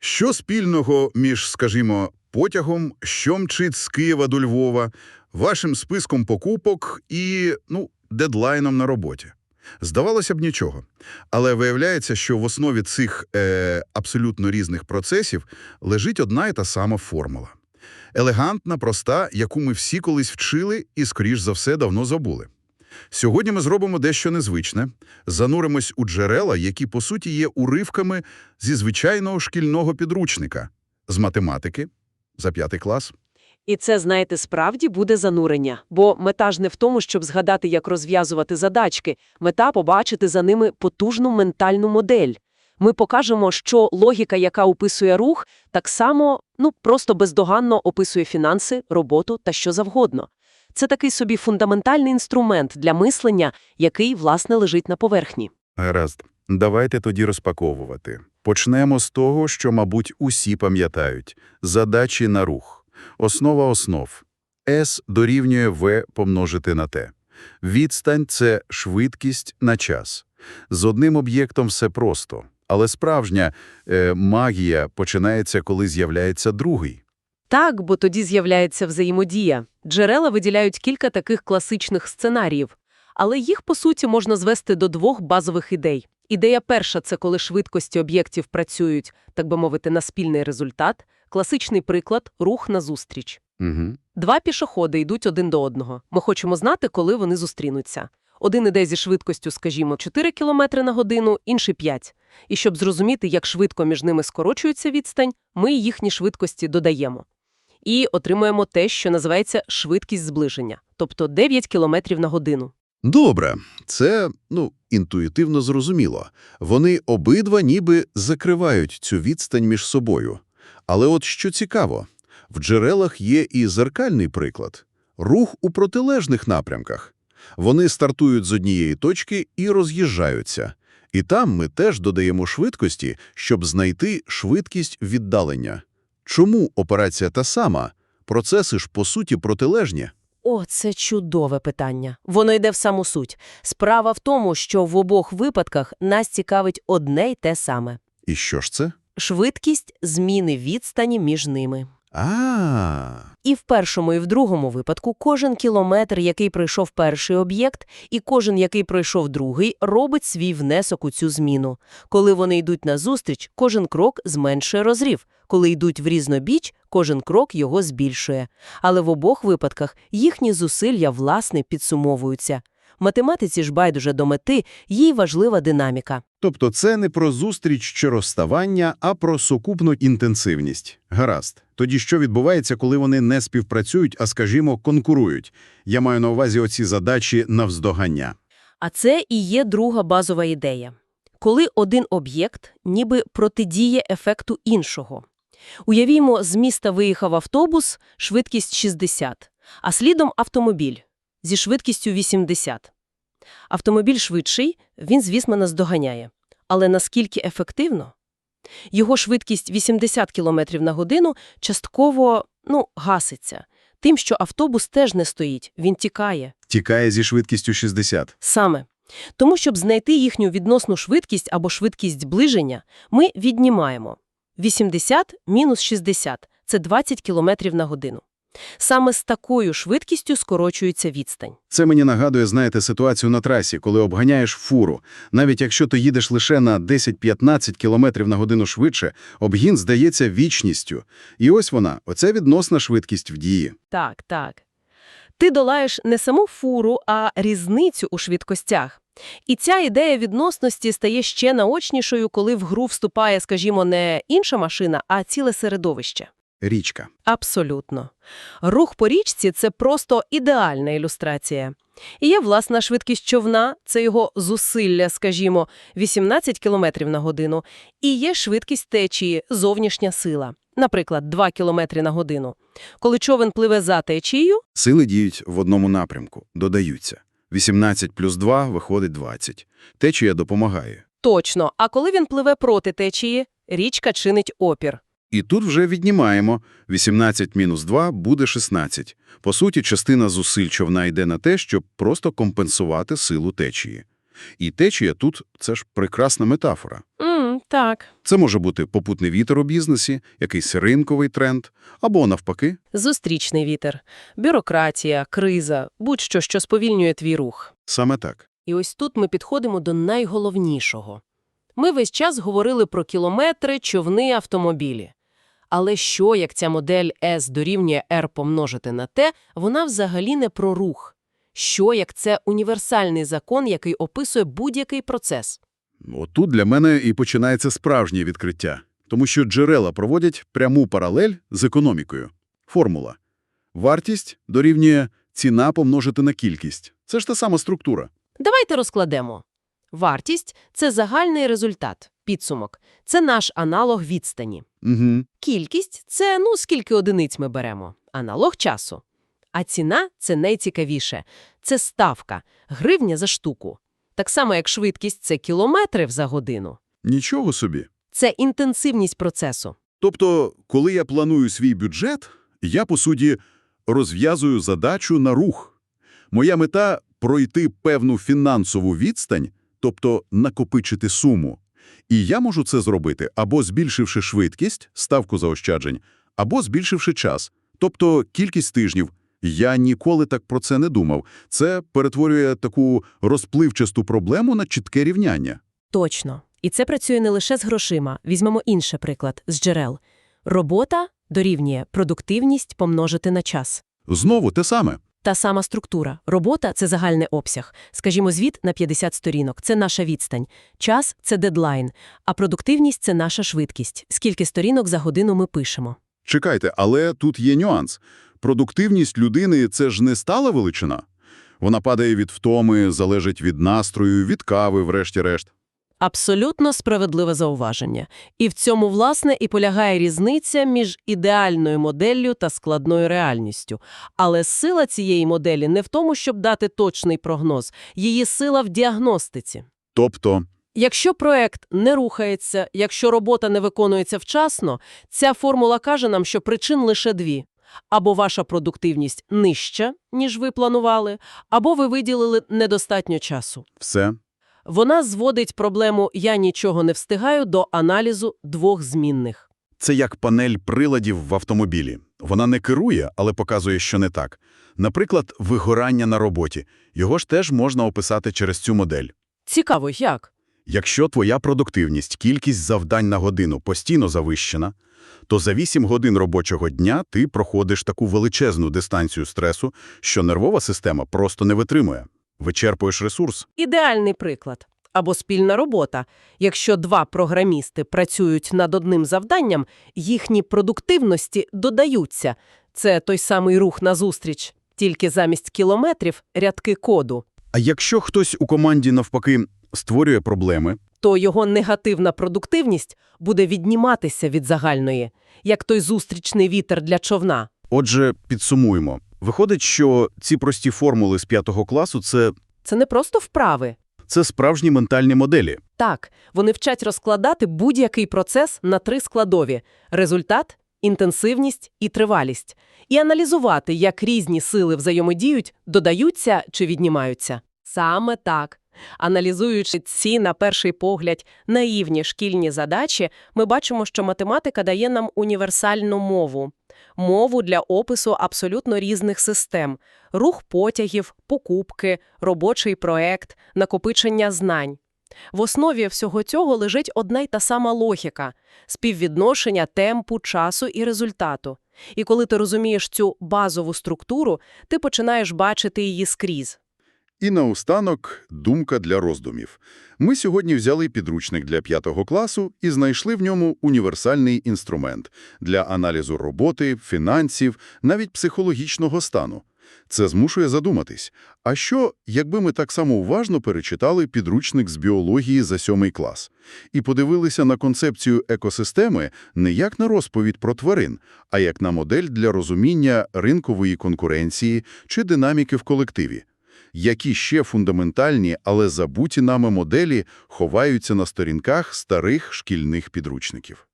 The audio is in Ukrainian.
Що спільного між, скажімо, потягом, що мчить з Києва до Львова, вашим списком покупок і, ну, дедлайном на роботі? Здавалося б, нічого. Але виявляється, що в основі цих е, абсолютно різних процесів лежить одна і та сама формула. Елегантна, проста, яку ми всі колись вчили і, скоріш за все, давно забули. Сьогодні ми зробимо дещо незвичне. Зануримось у джерела, які, по суті, є уривками зі звичайного шкільного підручника. З математики, за п'ятий клас. І це, знаєте, справді буде занурення. Бо мета ж не в тому, щоб згадати, як розв'язувати задачки. Мета – побачити за ними потужну ментальну модель. Ми покажемо, що логіка, яка описує рух, так само, ну, просто бездоганно описує фінанси, роботу та що завгодно. Це такий собі фундаментальний інструмент для мислення, який, власне, лежить на поверхні. Гаразд. Давайте тоді розпаковувати. Почнемо з того, що, мабуть, усі пам'ятають. Задачі на рух. Основа основ. S дорівнює V помножити на T. Відстань – це швидкість на час. З одним об'єктом все просто. Але справжня е, магія починається, коли з'являється другий. Так, бо тоді з'являється взаємодія. Джерела виділяють кілька таких класичних сценаріїв. Але їх, по суті, можна звести до двох базових ідей. Ідея перша – це коли швидкості об'єктів працюють, так би мовити, на спільний результат. Класичний приклад – рух назустріч. Угу. Два пішоходи йдуть один до одного. Ми хочемо знати, коли вони зустрінуться. Один іде зі швидкістю, скажімо, 4 км на годину, інший 5. І щоб зрозуміти, як швидко між ними скорочується відстань, ми їхні швидкості додаємо. І отримуємо те, що називається швидкість зближення, тобто 9 км на годину. Добре, це, ну, інтуїтивно зрозуміло. Вони обидва ніби закривають цю відстань між собою. Але от що цікаво, в джерелах є і зеркальний приклад – рух у протилежних напрямках. Вони стартують з однієї точки і роз'їжджаються. І там ми теж додаємо швидкості, щоб знайти швидкість віддалення. Чому операція та сама? Процеси ж, по суті, протилежні. О, це чудове питання. Воно йде в саму суть. Справа в тому, що в обох випадках нас цікавить одне й те саме. І що ж це? Швидкість зміни відстані між ними. А, І в першому, і в другому випадку кожен кілометр, який пройшов перший об'єкт, і кожен, який пройшов другий, робить свій внесок у цю зміну. Коли вони йдуть назустріч, кожен крок зменшує розрив. Коли йдуть в різнобіч, кожен крок його збільшує. Але в обох випадках їхні зусилля, власне, підсумовуються. Математиці ж байдуже до мети, їй важлива динаміка. Тобто це не про зустріч чи розставання, а про сукупну інтенсивність. Гаразд. Тоді що відбувається, коли вони не співпрацюють, а, скажімо, конкурують? Я маю на увазі оці задачі навздогання. А це і є друга базова ідея. Коли один об'єкт ніби протидіє ефекту іншого. Уявімо, з міста виїхав автобус, швидкість 60, а слідом автомобіль зі швидкістю 80. Автомобіль швидший, він, звісно, наздоганяє. Але наскільки ефективно? Його швидкість 80 км на годину частково, ну, гаситься. Тим, що автобус теж не стоїть, він тікає. Тікає зі швидкістю 60. Саме. Тому, щоб знайти їхню відносну швидкість або швидкість зближення, ми віднімаємо 80 мінус 60 – це 20 км на годину. Саме з такою швидкістю скорочується відстань. Це мені нагадує, знаєте, ситуацію на трасі, коли обганяєш фуру. Навіть якщо ти їдеш лише на 10-15 км на годину швидше, обгін здається вічністю. І ось вона, оця відносна швидкість в дії. Так, так. Ти долаєш не саму фуру, а різницю у швидкостях. І ця ідея відносності стає ще наочнішою, коли в гру вступає, скажімо, не інша машина, а ціле середовище. Річка. Абсолютно. Рух по річці – це просто ідеальна ілюстрація. І є власна швидкість човна, це його зусилля, скажімо, 18 км на годину, і є швидкість течії, зовнішня сила, наприклад, 2 км на годину. Коли човен пливе за течією, Сили діють в одному напрямку, додаються. 18 плюс 2 виходить 20. Течія допомагає. точно, а коли він пливе проти течії, річка чинить опір. І тут вже віднімаємо. 18 мінус 2 буде 16. По суті, частина зусиль човна йде на те, щоб просто компенсувати силу течії. І течія тут – це ж прекрасна метафора. М, так. Це може бути попутний вітер у бізнесі, якийсь ринковий тренд, або навпаки. Зустрічний вітер, бюрократія, криза, будь-що, що сповільнює твій рух. Саме так. І ось тут ми підходимо до найголовнішого. Ми весь час говорили про кілометри, човни, автомобілі. Але що, як ця модель S дорівнює R помножити на T, вона взагалі не про рух. Що, як це універсальний закон, який описує будь-який процес? Отут для мене і починається справжнє відкриття. Тому що джерела проводять пряму паралель з економікою. Формула. Вартість дорівнює ціна помножити на кількість. Це ж та сама структура. Давайте розкладемо. Вартість – це загальний результат, підсумок. Це наш аналог відстані. Угу. Кількість – це, ну, скільки одиниць ми беремо. Аналог часу. А ціна – це найцікавіше. Це ставка, гривня за штуку. Так само, як швидкість – це кілометрів за годину. Нічого собі. Це інтенсивність процесу. Тобто, коли я планую свій бюджет, я, по суті, розв'язую задачу на рух. Моя мета – пройти певну фінансову відстань, тобто накопичити суму. І я можу це зробити або збільшивши швидкість, ставку заощаджень, або збільшивши час, тобто кількість тижнів. Я ніколи так про це не думав. Це перетворює таку розпливчасту проблему на чітке рівняння. Точно. І це працює не лише з грошима. Візьмемо інший приклад – з джерел. Робота дорівнює продуктивність помножити на час. Знову те саме. Та сама структура. Робота – це загальний обсяг. Скажімо, звіт на 50 сторінок – це наша відстань. Час – це дедлайн. А продуктивність – це наша швидкість. Скільки сторінок за годину ми пишемо. Чекайте, але тут є нюанс. Продуктивність людини – це ж не стала величина. Вона падає від втоми, залежить від настрою, від кави, врешті-решт. Абсолютно справедливе зауваження. І в цьому, власне, і полягає різниця між ідеальною моделлю та складною реальністю. Але сила цієї моделі не в тому, щоб дати точний прогноз. Її сила в діагностиці. Тобто, Якщо проект не рухається, якщо робота не виконується вчасно, ця формула каже нам, що причин лише дві. Або ваша продуктивність нижча, ніж ви планували, або ви виділили недостатньо часу. все. Вона зводить проблему «я нічого не встигаю» до аналізу двох змінних. Це як панель приладів в автомобілі. Вона не керує, але показує, що не так. Наприклад, вигорання на роботі. Його ж теж можна описати через цю модель. Цікаво, як? Якщо твоя продуктивність, кількість завдань на годину постійно завищена, то за 8 годин робочого дня ти проходиш таку величезну дистанцію стресу, що нервова система просто не витримує. Вичерпуєш ресурс. Ідеальний приклад. Або спільна робота. Якщо два програмісти працюють над одним завданням, їхні продуктивності додаються. Це той самий рух назустріч, тільки замість кілометрів – рядки коду. А якщо хтось у команді, навпаки, створює проблеми, то його негативна продуктивність буде відніматися від загальної, як той зустрічний вітер для човна. Отже, підсумуємо. Виходить, що ці прості формули з п'ятого класу – це, Це не просто вправи. це справжні ментальні моделі. Так, вони вчать розкладати будь-який процес на три складові – результат, інтенсивність і тривалість. І аналізувати, як різні сили взаємодіють, додаються чи віднімаються. Саме так. Аналізуючи ці, на перший погляд, наївні шкільні задачі, ми бачимо, що математика дає нам універсальну мову. Мову для опису абсолютно різних систем – рух потягів, покупки, робочий проект, накопичення знань. В основі всього цього лежить одна й та сама логіка – співвідношення темпу, часу і результату. І коли ти розумієш цю базову структуру, ти починаєш бачити її скрізь. І наостанок думка для роздумів. Ми сьогодні взяли підручник для п'ятого класу і знайшли в ньому універсальний інструмент для аналізу роботи, фінансів, навіть психологічного стану. Це змушує задуматись. А що, якби ми так само уважно перечитали підручник з біології за сьомий клас і подивилися на концепцію екосистеми не як на розповідь про тварин, а як на модель для розуміння ринкової конкуренції чи динаміки в колективі? Які ще фундаментальні, але забуті нами моделі ховаються на сторінках старих шкільних підручників?